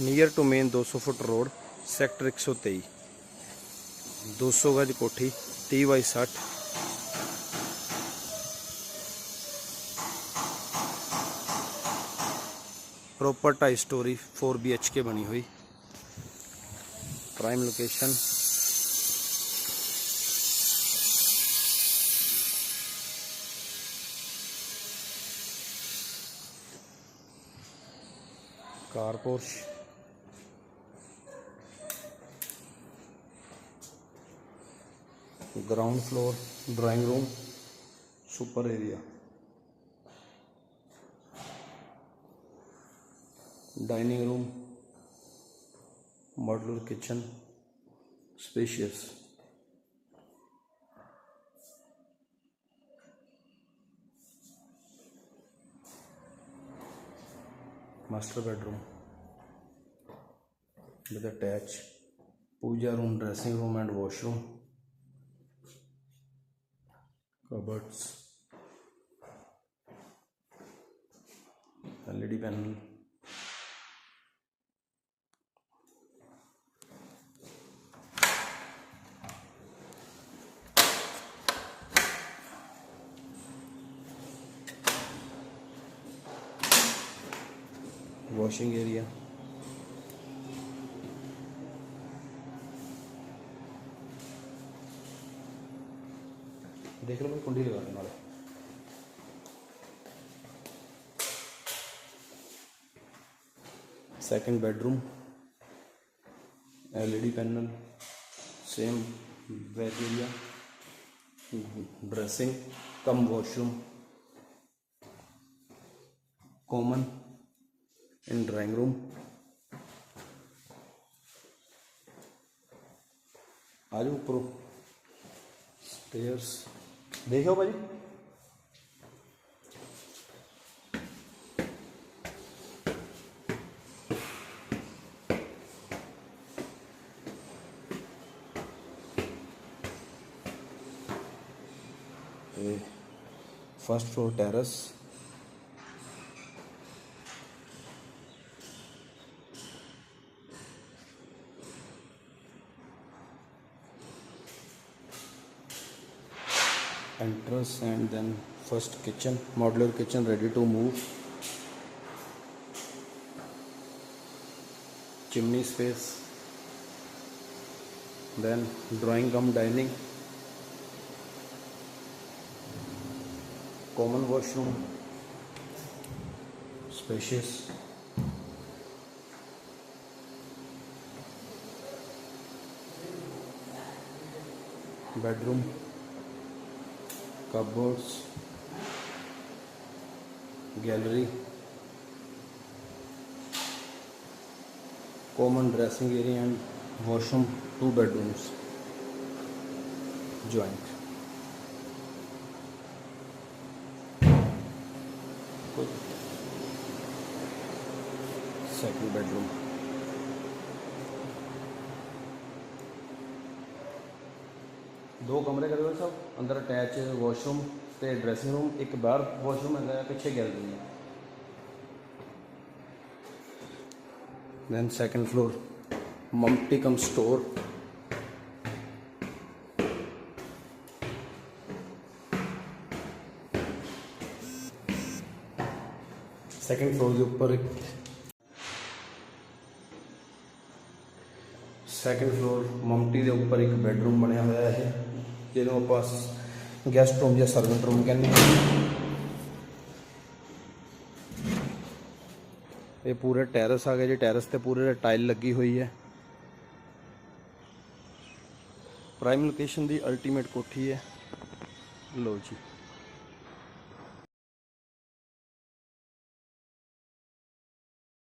Near to main 200 foot road sector एक सौ तेई दो सौ गज कोठी तीह बाई साठ property storey four B H K बनी हुई prime location car porch ground floor drawing room super area dining room modular kitchen spacious master bedroom with attach puja room dressing room and washroom Roberts LED panel washing area देख लो मैं कुंडी लगा नाल second bedroom LED panel same bed area dressing cum washroom common in drawing room आज ऊपर stairs देखो भाई first floor terrace entrance and then first kitchen modular kitchen ready to move chimney space then drawing cum dining common washroom spacious bedroom cupboards, gallery, common dressing area and washroom, 2 bedrooms joint. Second bedroom. ਦੋ ਕਮਰੇ ਕਰੇ ਹੋਏ ਸਭ ਅੰਦਰ attach washroom ਤੇ dressing room ਇੱਕ ਬਾਹਰ washroom ਹੈਗਾ ਹੈ, ਪਿੱਛੇ ਗੈਲਰੀ ਹੈ then second floor multi cum store second floor ਦੇ ਉੱਪਰ ਇੱਕ ਸੈਕੰਡ ਫਲੋਰ ਮਮਟੀ ਦੇ ਉੱਪਰ ਇੱਕ ਬੈੱਡਰੂਮ ਬਣਿਆ ਹੋਇਆ ਹੈ ਜਿਹਨੂੰ ਆਪਾਂ ਗੈਸਟ ਰੂਮ ਜਾਂ ਸਰਵੈਂਟ ਰੂਮ ਕਹਿੰਦੇ ਹਾਂ ਇਹ ਪੂਰੇ ਟੈਰਸ ਆ ਗਿਆ ਜੀ ਟੈਰਸ ਤੇ ਪੂਰੇ ਟਾਈਲ ਲੱਗੀ ਹੋਈ ਹੈ ਪ੍ਰਾਈਮ ਲੋਕੇਸ਼ਨ ਦੀ ਅਲਟੀਮੇਟ ਕੋਠੀ ਹੈ ਲੋ ਜੀ